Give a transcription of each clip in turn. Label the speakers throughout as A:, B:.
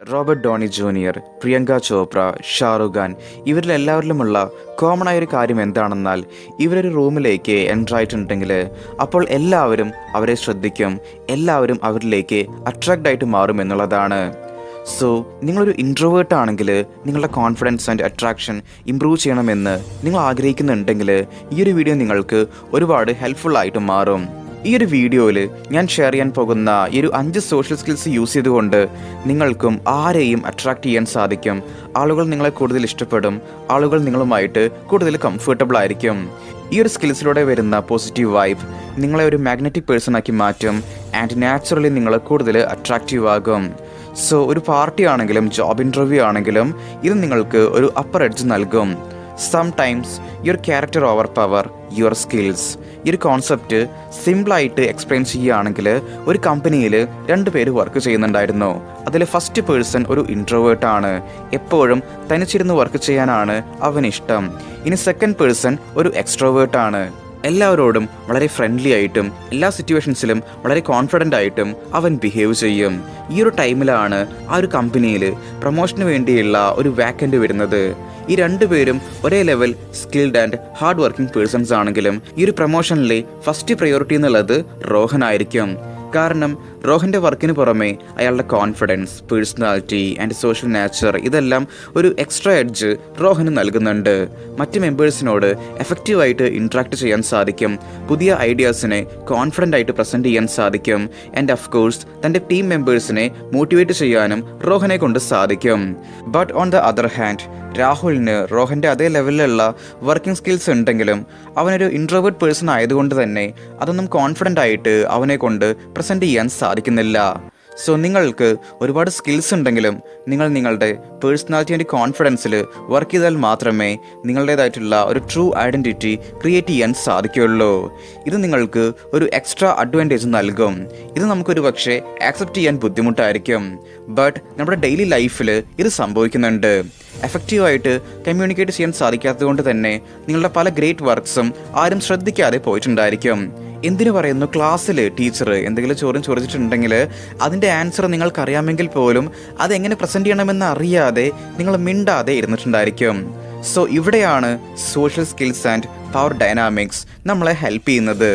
A: Robert Downey Junior Priyanka Chopra Shahrukh Khan ഇവരിലെല്ലാവരിലുമുള്ള common ആയൊരു കാര്യം എന്താണെന്നാൽ ഇവരൊരു റൂമിലേക്ക് എന്റർ ആയിട്ടുണ്ടെങ്കിൽ അപ്പോൾ എല്ലാവരും അവരെ ശ്രദ്ധിക്കും എല്ലാവരും അവരിലേക്ക് അട്രാക്റ്റ് ആയിട്ട് മാറും എന്നുള്ളതാണ്. സോ നിങ്ങളൊരു ഇൻട്രോവേർട്ട് ആണെങ്കിൽ നിങ്ങളുടെ കോൺഫിഡൻസ് ആൻഡ് അട്രാക്ഷൻ ഇമ്പ്രൂവ് ചെയ്യണമെന്ന് നിങ്ങൾ ആഗ്രഹിക്കുന്നുണ്ടെങ്കിൽ ഈ ഒരു വീഡിയോ നിങ്ങൾക്ക് ഒരുപാട് ഹെൽപ്ഫുൾ ആയിട്ട് മാറും. ഈ ഒരു വീഡിയോയിൽ ഞാൻ ഷെയർ ചെയ്യാൻ പോകുന്ന ഈ ഒരു അഞ്ച് സോഷ്യൽ സ്കിൽസ് യൂസ് ചെയ്തുകൊണ്ട് നിങ്ങൾക്കും ആരെയും അട്രാക്റ്റ് ചെയ്യാൻ സാധിക്കും. ആളുകൾ നിങ്ങളെ കൂടുതൽ ഇഷ്ടപ്പെടും. ആളുകൾ നിങ്ങളുമായിട്ട് കൂടുതൽ കംഫർട്ടബിൾ ആയിരിക്കും. ഈ ഒരു സ്കിൽസിലൂടെ വരുന്ന പോസിറ്റീവ് വൈബ് നിങ്ങളെ ഒരു മാഗ്നറ്റിക് പേഴ്സൺ ആക്കി മാറ്റും ആൻഡ് നാച്ചുറലി നിങ്ങൾ കൂടുതൽ അട്രാക്റ്റീവ് ആകും. സോ ഒരു പാർട്ടി ആണെങ്കിലും ജോബ് ഇന്റർവ്യൂ ആണെങ്കിലും ഇത് നിങ്ങൾക്ക് ഒരു അപ്പർ എഡ്ജ് നൽകും. Sometimes your character over power your skills ഈ ഒരു കോൺസെപ്റ്റ് സിമ്പിളായിട്ട് എക്സ്പ്ലെയിൻ ചെയ്യുകയാണെങ്കിൽ ഒരു കമ്പനിയിൽ രണ്ട് പേര് വർക്ക് ചെയ്യുന്നുണ്ടായിരുന്നു. അതിൽ ഫസ്റ്റ് പേഴ്സൺ ഒരു ഇൻട്രോവേർട്ട് ആണ്. എപ്പോഴും തനിച്ചിരുന്ന് വർക്ക് ചെയ്യാനാണ് അവനിഷ്ടം. ഇനി സെക്കൻഡ് പേഴ്സൺ ഒരു എക്സ്ട്രോവേർട്ടാണ് എല്ലാവരോടും വളരെ ഫ്രണ്ട്ലി ആയിട്ടും എല്ലാ സിറ്റുവേഷൻസിലും വളരെ കോൺഫിഡന്റ് ആയിട്ടും അവൻ ബിഹേവ് ചെയ്യും. ഈ ഒരു ടൈമിലാണ് ആ ഒരു കമ്പനിയിൽ പ്രൊമോഷന് വേണ്ടിയുള്ള ഒരു വാക്കന്റ് വരുന്നത്. ഈ രണ്ടുപേരും ഒരേ level skilled and hard working persons ആണെങ്കിലും ഈ ഒരു പ്രൊമോഷനിലെ ഫസ്റ്റ് പ്രയോറിറ്റി എന്നുള്ളത് റോഹൻ ആയിരിക്കും. കാരണം റോഹന്റെ വർക്കിന് പുറമെ അയാളുടെ confidence personality and social nature ഇതെല്ലാം ഒരു എക്സ്ട്രാ എഡ്ജ് റോഹന് നൽകുന്നുണ്ട്. മറ്റ് മെമ്പേഴ്സിനോട് എഫക്റ്റീവായിട്ട് ഇൻട്രാക്ട് ചെയ്യാൻ സാധിക്കും. പുതിയ ഐഡിയാസിനെ കോൺഫിഡന്റ് ആയിട്ട് പ്രസന്റ് ചെയ്യാൻ സാധിക്കും. ആൻഡ് ഓഫ് കോഴ്സ് തന്റെ ടീം മെമ്പേഴ്സിനെ മോട്ടിവേറ്റ് ചെയ്യാനും റോഹനെ കൊണ്ട് സാധിക്കും. But on the other hand രാഹുലിന് റോഹന്റെ അതേ ലെവലിലുള്ള വർക്കിംഗ് സ്കിൽസ് ഉണ്ടെങ്കിലും അവനൊരു ഇൻട്രോവേർട്ട് പേഴ്സൺ ആയതുകൊണ്ട് തന്നെ അതൊന്നും കോൺഫിഡന്റ് ആയിട്ട് അവനെ കൊണ്ട് പ്രസന്റ് ചെയ്യാൻ സാധിക്കുന്നില്ല. സോ നിങ്ങൾക്ക് ഒരുപാട് സ്കിൽസ് ഉണ്ടെങ്കിലും നിങ്ങൾ നിങ്ങളുടെ പേഴ്സണാലിറ്റി ആൻഡ് കോൺഫിഡൻസിൽ വർക്ക് ചെയ്താൽ മാത്രമേ നിങ്ങളുടേതായിട്ടുള്ള ഒരു ട്രൂ ഐഡന്റിറ്റി ക്രിയേറ്റ് ചെയ്യാൻ സാധിക്കുകയുള്ളൂ. ഇത് നിങ്ങൾക്ക് ഒരു എക്സ്ട്രാ അഡ്വാന്റേജ് നൽകും. ഇത് നമുക്കൊരു പക്ഷേ ആക്സെപ്റ്റ് ചെയ്യാൻ ബുദ്ധിമുട്ടായിരിക്കും. ബട്ട് നമ്മുടെ ഡെയിലി ലൈഫിൽ ഇത് സംഭവിക്കുന്നുണ്ട്. എഫക്റ്റീവായിട്ട് കമ്മ്യൂണിക്കേറ്റ് ചെയ്യാൻ സാധിക്കാത്തത് കൊണ്ട് തന്നെ നിങ്ങളുടെ പല ഗ്രേറ്റ് വർക്ക്സും ആരും ശ്രദ്ധിക്കാതെ പോയിട്ടുണ്ടായിരിക്കും. എന്തിനു പറയുന്നു? ക്ലാസ്സിൽ ടീച്ചർ എന്തെങ്കിലും ചോദ്യം ചോദിച്ചിട്ടുണ്ടെങ്കിൽ അതിന്റെ ആൻസർ നിങ്ങൾക്കറിയാമെങ്കിൽ പോലും അതെങ്ങനെ പ്രസന്റ് ചെയ്യണമെന്ന് അറിയാതെ നിങ്ങൾ മിണ്ടാതെ ഇരുന്നിട്ടുണ്ടായിരിക്കും. സോ ഇവിടെയാണ് social skills and power dynamics നമ്മളെ ഹെൽപ്പ് ചെയ്യുന്നത്.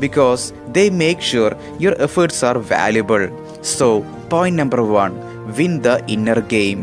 A: Because they make sure your efforts are valuable so point number one win the inner game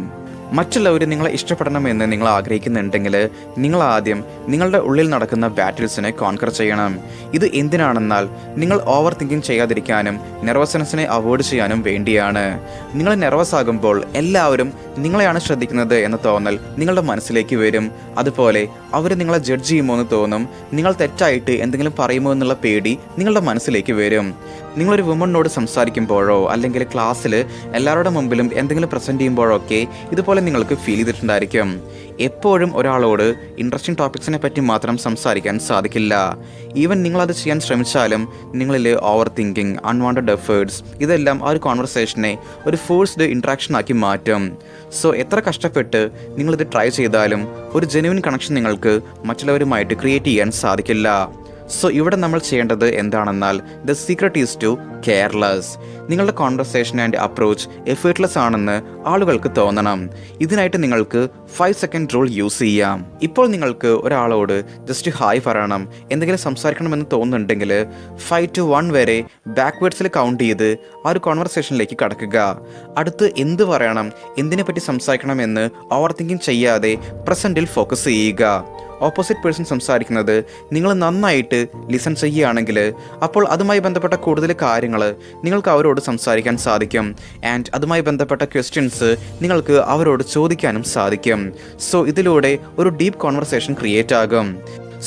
A: മറ്റുള്ളവർ നിങ്ങളെ ഇഷ്ടപ്പെടണമെന്ന് നിങ്ങൾ ആഗ്രഹിക്കുന്നുണ്ടെങ്കിൽ നിങ്ങൾ ആദ്യം നിങ്ങളുടെ ഉള്ളിൽ നടക്കുന്ന ബാറ്റിൽസിനെ കോൺകർ ചെയ്യണം. ഇത് എന്തിനാണെന്നാൽ നിങ്ങൾ ഓവർ തിങ്കിങ് ചെയ്യാതിരിക്കാനും നെർവസ്നെസ്സിനെ അവോയ്ഡ് ചെയ്യാനും വേണ്ടിയാണ്. നിങ്ങൾ നെർവസ് ആകുമ്പോൾ എല്ലാവരും നിങ്ങളെയാണ് ശ്രദ്ധിക്കുന്നത് എന്ന് തോന്നൽ നിങ്ങളുടെ മനസ്സിലേക്ക് വരും. അതുപോലെ അവർ നിങ്ങളെ ജഡ്ജ് ചെയ്യുമോ എന്ന് തോന്നും. നിങ്ങൾ തെറ്റായിട്ട് എന്തെങ്കിലും പറയുമോ എന്നുള്ള പേടി നിങ്ങളുടെ മനസ്സിലേക്ക് വരും. നിങ്ങളൊരു വുമണിനോട് സംസാരിക്കുമ്പോഴോ അല്ലെങ്കിൽ ക്ലാസ്സിൽ എല്ലാവരുടെ മുമ്പിലും എന്തെങ്കിലും പ്രസന്റ് ചെയ്യുമ്പോഴൊക്കെ ഇതുപോലെ നിങ്ങൾക്ക് ഫീൽ ചെയ്തിട്ടുണ്ടായിരിക്കും. എപ്പോഴും ഒരാളോട് ഇൻട്രസ്റ്റിംഗ് ടോപ്പിക്സിനെ പറ്റി മാത്രം സംസാരിക്കാൻ സാധിക്കില്ല. ഈവൻ നിങ്ങളത് ചെയ്യാൻ ശ്രമിച്ചാലും നിങ്ങളിൽ ഓവർ തിങ്കിങ് അൺവാണ്ടഡ് എഫേർട്സ് ഇതെല്ലാം ആ ഒരു കോൺവെർസേഷനെ ഒരു ഫോഴ്സ്ഡ് ഇൻട്രാക്ഷൻ ആക്കി മാറ്റും. സോ എത്ര കഷ്ടപ്പെട്ട് നിങ്ങളിത് ട്രൈ ചെയ്താലും ഒരു ജെനുവിൻ കണക്ഷൻ നിങ്ങൾക്ക് മറ്റുള്ളവരുമായിട്ട് ക്രിയേറ്റ് ചെയ്യാൻ സാധിക്കില്ല. സോ ഇവിടെ നമ്മൾ ചെയ്യേണ്ടത് എന്താണെന്നാൽ the secret is to careless നിങ്ങളുടെ കോൺവെർസേഷൻ ആൻഡ് അപ്രോച്ച് എഫേർട്ട്ലെസ് ആണെന്ന് ആളുകൾക്ക് തോന്നണം. ഇതിനായിട്ട് നിങ്ങൾക്ക് ഫൈവ് സെക്കൻഡ് റൂൾ യൂസ് ചെയ്യാം. ഇപ്പോൾ നിങ്ങൾക്ക് ഒരാളോട് ജസ്റ്റ് ഹായ് പറയണം. എന്തെങ്കിലും സംസാരിക്കണമെന്ന് തോന്നുന്നുണ്ടെങ്കിൽ ഫൈവ് ടു വൺ വരെ ബാക്ക്വേഡ്സിൽ കൗണ്ട് ചെയ്ത് ആ ഒരു കോൺവെർസേഷനിലേക്ക് കടക്കുക. അടുത്ത് എന്ത് പറയണം എന്തിനെ പറ്റി സംസാരിക്കണമെന്ന് ഓവർ തിങ്കിങ് ചെയ്യാതെ പ്രസന്റിൽ ഫോക്കസ് ചെയ്യുക. ഓപ്പോസിറ്റ് പേഴ്സൺ സംസാരിക്കുന്നത് നിങ്ങൾ നന്നായിട്ട് ലിസൺ ചെയ്യുകയാണെങ്കിൽ അപ്പോൾ അതുമായി ബന്ധപ്പെട്ട കൂടുതൽ കാര്യങ്ങൾ നിങ്ങൾക്ക് അവരോട് സംസാരിക്കാൻ സാധിക്കും. ആൻഡ് അതുമായി ബന്ധപ്പെട്ട ക്വസ്റ്റ്യൻസ് നിങ്ങൾക്ക് അവരോട് ചോദിക്കാനും സാധിക്കും. സോ ഇതിലൂടെ ഒരു ഡീപ്പ് കോൺവെർസേഷൻ ക്രിയേറ്റ് ആകും.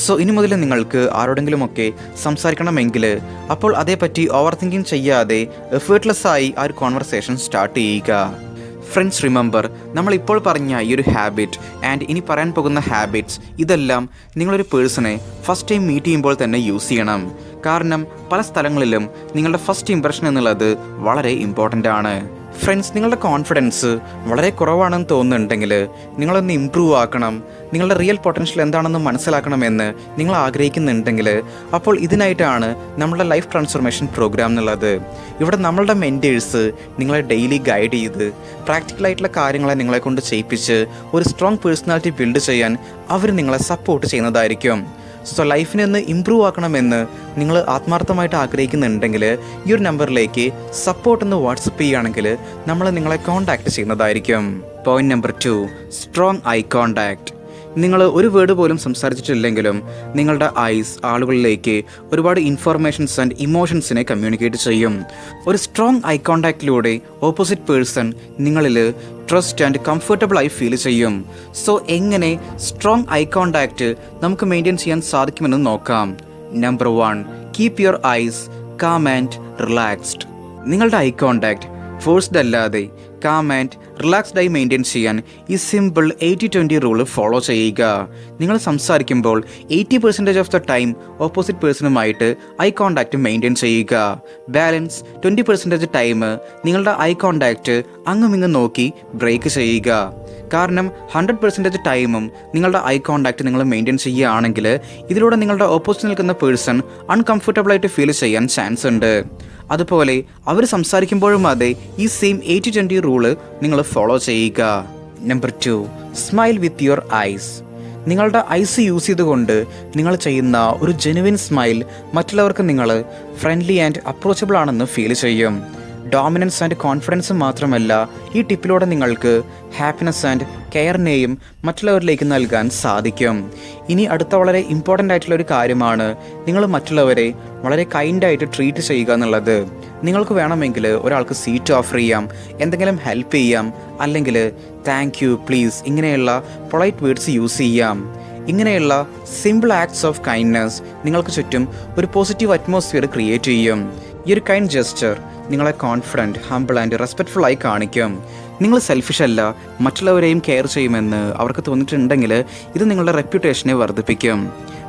A: സോ ഇനി മുതൽ നിങ്ങൾക്ക് ആരോടെങ്കിലുമൊക്കെ സംസാരിക്കണമെങ്കിൽ അപ്പോൾ അതേപ്പറ്റി ഓവർ തിങ്കിങ് ചെയ്യാതെ എഫേർട്ട്ലെസ് ആയി ആ ഒരു കോൺവെർസേഷൻ സ്റ്റാർട്ട് ചെയ്യുക. ഫ്രണ്ട്സ് റിമെമ്പർ നമ്മളിപ്പോൾ പറഞ്ഞ ഈ ഒരു ഹാബിറ്റ് ആൻഡ് ഇനി പറയാൻ പോകുന്ന ഹാബിറ്റ്സ് ഇതെല്ലാം നിങ്ങളൊരു പേഴ്സണെ ഫസ്റ്റ് ടൈം മീറ്റ് ചെയ്യുമ്പോൾ തന്നെ യൂസ് ചെയ്യണം. കാരണം പല സ്ഥലങ്ങളിലും നിങ്ങളുടെ ഫസ്റ്റ് ഇംപ്രഷൻ എന്നുള്ളത് വളരെ ഇമ്പോർട്ടന്റ് ആണ്. ഫ്രണ്ട്സ് നിങ്ങളുടെ കോൺഫിഡൻസ് വളരെ കുറവാണെന്ന് തോന്നുന്നുണ്ടെങ്കിൽ നിങ്ങളൊന്ന് ഇമ്പ്രൂവ് ആക്കണം. നിങ്ങളുടെ റിയൽ പൊട്ടൻഷ്യൽ എന്താണെന്ന് മനസ്സിലാക്കണമെന്ന് നിങ്ങൾ ആഗ്രഹിക്കുന്നുണ്ടെങ്കിൽ അപ്പോൾ ഇതിനായിട്ടാണ് നമ്മുടെ ലൈഫ് ട്രാൻസ്ഫോർമേഷൻ പ്രോഗ്രാം എന്നുള്ളത്. ഇവിടെ നമ്മളുടെ മെന്റേഴ്സ് നിങ്ങളെ ഡെയിലി ഗൈഡ് ചെയ്ത് പ്രാക്ടിക്കലായിട്ടുള്ള കാര്യങ്ങളെ നിങ്ങളെ കൊണ്ട് ചെയ്യിപ്പിച്ച് ഒരു സ്ട്രോങ് പേഴ്സണാലിറ്റി ബിൽഡ് ചെയ്യാൻ അവർ നിങ്ങളെ സപ്പോർട്ട് ചെയ്യുന്നതായിരിക്കും. സോ ലൈഫിനെ ഒന്ന് ഇമ്പ്രൂവ് ആക്കണമെന്ന് നിങ്ങൾ ആത്മാർത്ഥമായിട്ട് ആഗ്രഹിക്കുന്നുണ്ടെങ്കിൽ ഈ ഒരു നമ്പറിലേക്ക് സപ്പോർട്ട് എന്ന് വാട്സപ്പ് ചെയ്യുകയാണെങ്കിൽ നമ്മൾ നിങ്ങളെ കോൺടാക്ട് ചെയ്യുന്നതായിരിക്കും. Point number two strong eye contact നിങ്ങൾ ഒരു വേർഡ് പോലും സംസാരിച്ചിട്ടില്ലെങ്കിലും നിങ്ങളുടെ ഐസ് ആളുകളിലേക്ക് ഒരുപാട് ഇൻഫർമേഷൻസ് ആൻഡ് ഇമോഷൻസിനെ കമ്മ്യൂണിക്കേറ്റ് ചെയ്യും. ഒരു സ്ട്രോങ് ഐ കോണ്ടാക്റ്റിലൂടെ ഓപ്പോസിറ്റ് പേഴ്സൺ നിങ്ങളിൽ ട്രസ്റ്റ് ആൻഡ് കംഫർട്ടബിൾ ആയി ഫീൽ ചെയ്യും. സോ എങ്ങനെ സ്ട്രോങ് ഐ കോണ്ടാക്റ്റ് നമുക്ക് മെയിന്റെയിൻ ചെയ്യാൻ സാധിക്കുമെന്ന് നോക്കാം. Number one keep your eyes calm and relaxed നിങ്ങളുടെ ഐ കോണ്ടാക്ട് ഫോഴ്സ്ഡ് അല്ലാതെ കാം ആൻഡ് റിലാക്സ്ഡ് ആയി മെയിന്റെയിൻ ചെയ്യാൻ ഈ simple eighty twenty rule follow ചെയ്യുക. നിങ്ങൾ സംസാരിക്കുമ്പോൾ eighty percentage of the time opposite പേഴ്സണുമായിട്ട് eye contact maintain ചെയ്യുക. ബാലൻസ് ട്വന്റി പെർസെന്റേജ് ടൈം നിങ്ങളുടെ ഐ കോൺടാക്റ്റ് അങ്ങും ഇങ്ങും നോക്കി ബ്രേക്ക് ചെയ്യുക. കാരണം ഹൺഡ്രഡ് പെർസെന്റേജ് ടൈമും നിങ്ങളുടെ ഐ കോൺടാക്റ്റ് നിങ്ങൾ മെയിന്റെയിൻ ചെയ്യുകയാണെങ്കിൽ ഇതിലൂടെ നിങ്ങളുടെ ഓപ്പോസിറ്റ് നിൽക്കുന്ന പേഴ്സൺ അൺകംഫർട്ടബിൾ ആയിട്ട് ഫീൽ ചെയ്യാൻ ചാൻസ് ഉണ്ട്. അതുപോലെ അവർ സംസാരിക്കുമ്പോഴും അതെ ഈ സെയിം എയ്റ്റ് ട്വന്റി റൂൾ നിങ്ങൾ ഫോളോ ചെയ്യുക. Number two smile with your eyes നിങ്ങളുടെ ഐസ് യൂസ് ചെയ്തുകൊണ്ട് നിങ്ങൾ ചെയ്യുന്ന ഒരു ജെനുവിൻ സ്മൈൽ മറ്റുള്ളവർക്ക് നിങ്ങൾ ഫ്രണ്ട്ലി ആൻഡ് അപ്രോച്ചബിൾ ആണെന്ന് ഫീൽ ചെയ്യും. ഡോമിനൻസ് ആൻഡ് കോൺഫിഡൻസും മാത്രമല്ല ഈ ടിപ്പിലൂടെ നിങ്ങൾക്ക് ഹാപ്പിനെസ് ആൻഡ് കെയറിനെയും മറ്റുള്ളവരിലേക്ക് നൽകാൻ സാധിക്കും. ഇനി അടുത്ത വളരെ ഇമ്പോർട്ടന്റ് ആയിട്ടുള്ള ഒരു കാര്യമാണ് നിങ്ങൾ മറ്റുള്ളവരെ വളരെ കൈൻഡായിട്ട് ട്രീറ്റ് ചെയ്യുക എന്നുള്ളത്. നിങ്ങൾക്ക് വേണമെങ്കിൽ ഒരാൾക്ക് സീറ്റ് ഓഫർ ചെയ്യാം എന്തെങ്കിലും ഹെൽപ്പ് ചെയ്യാം അല്ലെങ്കിൽ താങ്ക് യു പ്ലീസ് ഇങ്ങനെയുള്ള പൊളൈറ്റ് വേർഡ്സ് യൂസ് ചെയ്യാം. ഇങ്ങനെയുള്ള സിമ്പിൾ ആക്ട്സ് ഓഫ് കൈൻഡ്നെസ് നിങ്ങൾക്ക് ചുറ്റും ഒരു പോസിറ്റീവ് അറ്റ്മോസ്ഫിയർ ക്രിയേറ്റ് ചെയ്യും. ഈ ഒരു കൈൻഡ് ജസ്റ്റർ നിങ്ങളെ കോൺഫിഡന്റ് ഹംബിൾ ആൻഡ് റെസ്പെക്ട്ഫുൾ ആയി കാണിക്കും. നിങ്ങൾ സെൽഫിഷ് അല്ല മറ്റുള്ളവരെയും കെയർ ചെയ്യുമെന്ന് അവർക്ക് തോന്നിയിട്ടുണ്ടെങ്കിൽ ഇത് നിങ്ങളുടെ റെപ്യൂട്ടേഷനെ വർദ്ധിപ്പിക്കും.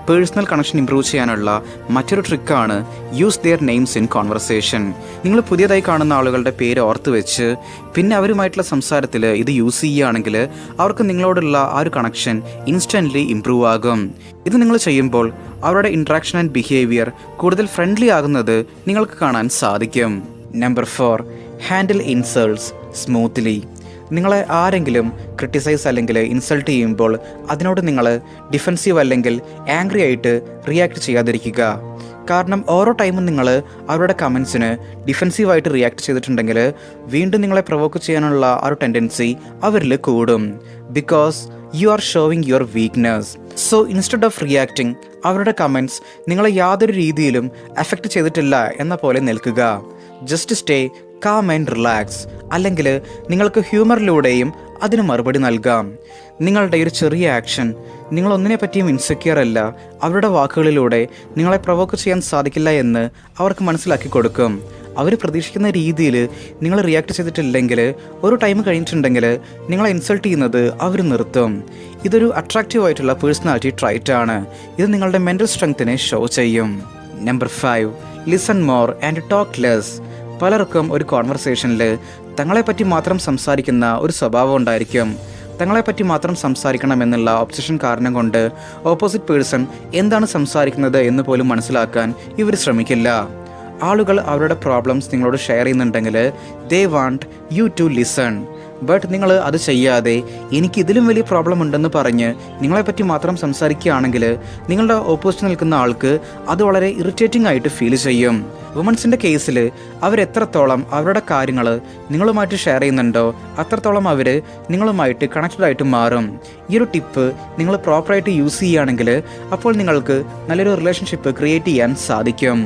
A: പേഴ്സണൽ കണക്ഷൻ ഇംപ്രൂവ് ചെയ്യാനുള്ള മറ്റൊരു ട്രിക്കാണ് use their names in conversation നിങ്ങൾ പുതിയതായി കാണുന്ന ആളുകളുടെ പേര് ഓർത്ത് വെച്ച് പിന്നെ അവരുമായിട്ടുള്ള സംസാരത്തിൽ ഇത് യൂസ് ചെയ്യുകയാണെങ്കിൽ അവർക്ക് നിങ്ങളോടുള്ള ആ ഒരു കണക്ഷൻ ഇൻസ്റ്റന്റ്ലി ഇംപ്രൂവ് ആകും. ഇത് നിങ്ങൾ ചെയ്യുമ്പോൾ അവരുടെ ഇൻട്രാക്ഷൻ ആൻഡ് ബിഹേവിയർ കൂടുതൽ ഫ്രണ്ട്ലി ആകുന്നത് നിങ്ങൾക്ക് കാണാൻ സാധിക്കും. Number four handle insults smoothly നിങ്ങളെ ആരെങ്കിലും ക്രിട്ടിസൈസ് അല്ലെങ്കിൽ ഇൻസൾട്ട് ചെയ്യുമ്പോൾ അതിനോട് നിങ്ങൾ ഡിഫെൻസീവ് അല്ലെങ്കിൽ ആംഗ്രി ആയിട്ട് റിയാക്ട് ചെയ്യാതിരിക്കുക. കാരണം ഓരോ ടൈമും നിങ്ങൾ അവരുടെ കമൻസിന് ഡിഫെൻസീവായിട്ട് റിയാക്ട് ചെയ്തിട്ടുണ്ടെങ്കിൽ വീണ്ടും നിങ്ങളെ പ്രൊവോക്ക് ചെയ്യാനുള്ള ആ ഒരു ടെൻഡൻസി അവരിൽ കൂടും. Because you are showing your weakness so instead of reacting അവരുടെ കമൻസ് നിങ്ങളെ യാതൊരു രീതിയിലും അഫക്റ്റ് ചെയ്തിട്ടില്ല എന്ന പോലെ നിൽക്കുക. Just stay calm and relax അല്ലെങ്കിൽ നിങ്ങൾക്ക് ഹ്യൂമറിലൂടെയും അതിന് മറുപടി നൽകാം. നിങ്ങളുടെ ഒരു ചെറിയ ആക്ഷൻ നിങ്ങൾ ഒന്നിനെ പറ്റിയും ഇൻസെക്യൂർ അല്ല. അവരുടെ വാക്കുകളിലൂടെ നിങ്ങളെ പ്രൊവോക്ക് ചെയ്യാൻ സാധിക്കില്ല എന്ന് അവർക്ക് മനസ്സിലാക്കി കൊടുക്കും. അവർ പ്രതീക്ഷിക്കുന്ന രീതിയിൽ നിങ്ങൾ റിയാക്ട് ചെയ്തിട്ടില്ലെങ്കിൽ ഒരു ടൈം കഴിഞ്ഞിട്ടുണ്ടെങ്കിൽ നിങ്ങളെ ഇൻസൾട്ട് ചെയ്യുന്നത് അവർ നിർത്തും. ഇതൊരു അട്രാക്റ്റീവ് ആയിട്ടുള്ള പേഴ്സണാലിറ്റി ട്രൈറ്റ് ആണ്. ഇത് നിങ്ങളുടെ മെന്റൽ സ്ട്രെങ്ത്തിനെ ഷോ ചെയ്യും. Number five listen more and talk less പലർക്കും ഒരു കോൺവെർസേഷനിൽ തങ്ങളെപ്പറ്റി മാത്രം സംസാരിക്കുന്ന ഒരു സ്വഭാവം ഉണ്ടായിരിക്കും. തങ്ങളെപ്പറ്റി മാത്രം സംസാരിക്കണം എന്നുള്ള ഒബ്സഷൻ കാരണം കൊണ്ട് ഓപ്പോസിറ്റ് പേഴ്സൺ എന്താണ് സംസാരിക്കുന്നത് എന്ന് പോലും മനസ്സിലാക്കാൻ ഇവർ ശ്രമിക്കില്ല. ആളുകൾ അവരുടെ പ്രോബ്ലംസ് നിങ്ങളോട് ഷെയർ ചെയ്യുന്നുണ്ടെങ്കിൽ they want you to listen but നിങ്ങൾ അത് ചെയ്യാതെ എനിക്ക് ഇതിലും വലിയ പ്രോബ്ലം ഉണ്ടെന്ന് പറഞ്ഞ് നിങ്ങളെപ്പറ്റി മാത്രം സംസാരിക്കുകയാണെങ്കിൽ നിങ്ങളുടെ ഓപ്പോസിറ്റ് നിൽക്കുന്ന ആൾക്ക് അത് വളരെ ഇറിറ്റേറ്റിംഗ് ആയിട്ട് ഫീൽ ചെയ്യും. വുമൻസിന്റെ കേസിൽ അവരെത്രത്തോളം അവരുടെ കാര്യങ്ങൾ നിങ്ങളുമായിട്ട് ഷെയർ ചെയ്യുന്നുണ്ടോ അത്രത്തോളം അവർ നിങ്ങളുമായിട്ട് കണക്റ്റഡ് ആയിട്ട് മാറും. ഈ ഒരു ടിപ്പ് നിങ്ങൾ പ്രോപ്പറായിട്ട് യൂസ് ചെയ്യുകയാണെങ്കിൽ അപ്പോൾ നിങ്ങൾക്ക് നല്ലൊരു റിലേഷൻഷിപ്പ് ക്രിയേറ്റ് ചെയ്യാൻ സാധിക്കും.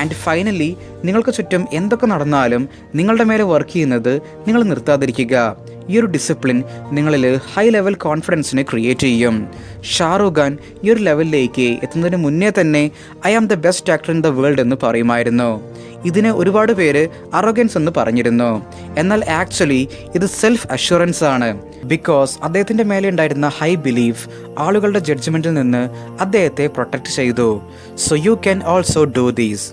A: ആൻഡ് ഫൈനലി നിങ്ങൾക്ക് ചുറ്റും എന്തൊക്കെ നടന്നാലും നിങ്ങളുടെ മേലെ വർക്ക് ചെയ്യുന്നത് നിങ്ങൾ നിർത്താതിരിക്കുക. ഈ ഒരു ഡിസിപ്ലിൻ നിങ്ങളിൽ ഹൈ ലെവൽ കോൺഫിഡൻസിനെ ക്രിയേറ്റ് ചെയ്യും. ഷാറുഖ് ഖാൻ ഈ ഒരു ലെവലിലേക്ക് എത്തുന്നതിന് മുന്നേ തന്നെ I am the best actor in the world എന്ന് പറയുമായിരുന്നു. ഇതിന് ഒരുപാട് പേര് അറോഗൻസ് എന്ന് പറഞ്ഞിരുന്നു. എന്നാൽ ആക്ച്വലി ഇത് സെൽഫ് അഷുറൻസ് ആണ്. ബിക്കോസ് അദ്ദേഹത്തിന്റെ മേലെ ഉണ്ടായിരുന്ന ഹൈ ബിലീഫ് ആളുകളുടെ ജഡ്ജ്മെന്റിൽ നിന്ന് അദ്ദേഹത്തെ പ്രൊട്ടക്റ്റ് ചെയ്തു. So you can also do these